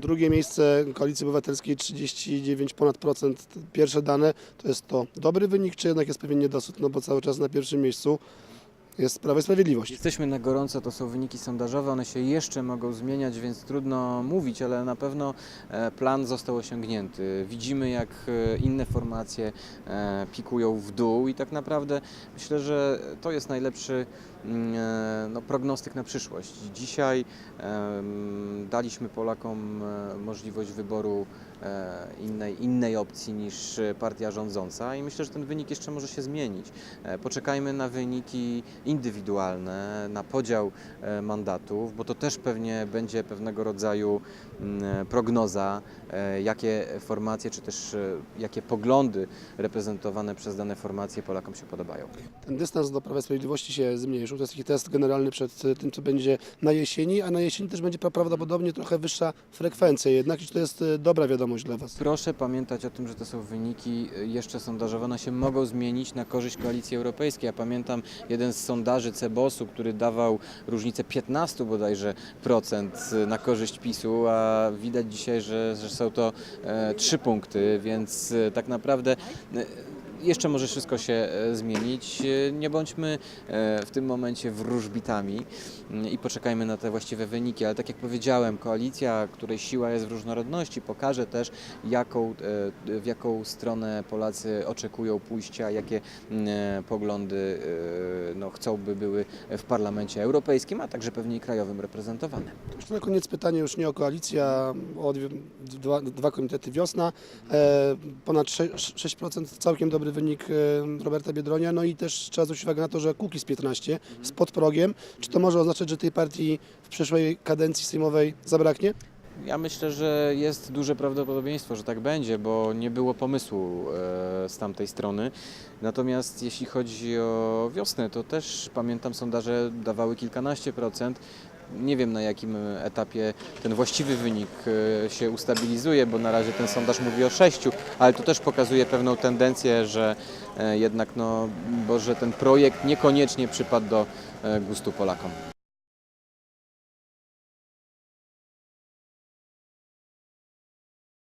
Drugie miejsce Koalicji Obywatelskiej 39 ponad procent. Pierwsze dane to jest to dobry wynik, czy jednak jest pewien niedosyt, no bo cały czas na pierwszym miejscu jest Prawo i Sprawiedliwość. Jesteśmy na gorąco, to są wyniki sondażowe, one się jeszcze mogą zmieniać, więc trudno mówić, ale na pewno e, plan został osiągnięty. Widzimy, jak e, inne formacje e, pikują w dół i tak naprawdę myślę, że to jest najlepszy mm, no, prognostyk na przyszłość. Dzisiaj em, daliśmy Polakom możliwość wyboru innej, innej opcji niż partia rządząca i myślę, że ten wynik jeszcze może się zmienić. Poczekajmy na wyniki indywidualne, na podział e, mandatów, bo to też pewnie będzie pewnego rodzaju mm, prognoza, e, jakie formacje czy też e, jakie poglądy reprezentowane przez dane formacje Polakom się podobają. Ten dystans do Prawa i Sprawiedliwości się zmniejszył. To jest taki test generalny przed tym, co będzie na jesieni, a na jesieni też będzie pra- prawdopodobnie trochę wyższa frekwencja jednak i czy to jest dobra wiadomość dla Was? Proszę pamiętać o tym, że to są wyniki jeszcze sondażowe, one się mogą zmienić na korzyść Koalicji Europejskiej. Ja pamiętam jeden z sondaży Cebosu, który dawał różnicę 15 bodajże procent na korzyść PiSu, a widać dzisiaj, że, że są to e, 3 punkty, więc e, tak naprawdę e, jeszcze może wszystko się e, zmienić. E, Nie bądźmy e, w tym momencie wróżbitami mm, i poczekajmy na te właściwe wyniki. Ale tak jak powiedziałem, koalicja, której siła jest w różnorodności, pokaże też, jaką, w jaką stronę Polacy oczekują pójścia, jakie mm, poglądy no, chcą, by były w Parlamencie Europejskim, a także pewnie krajowym reprezentowane. Jeszcze na koniec pytanie już nie o koalicję, a o dwa, dwa komitety wiosna. Ponad 6%, 6% całkiem dobry wynik e, Roberta Biedronia, no i też trzeba zwrócić uwagę na to, że Kukiz 15 z pod progiem. Czy to może oznaczać, że tej partii w przyszłej kadencji sejmowej zabraknie? Ja myślę, że jest duże prawdopodobieństwo, że tak będzie, bo nie było pomysłu e, z tamtej strony. Natomiast jeśli chodzi o wiosnę, to też pamiętam sondaże dawały kilkanaście procent. Nie wiem na jakim etapie ten właściwy wynik e, się ustabilizuje, bo na razie ten sondaż mówi o 6, ale to też pokazuje pewną tendencję, że e, jednak no, bo że ten projekt niekoniecznie przypadł do e, gustu Polakom.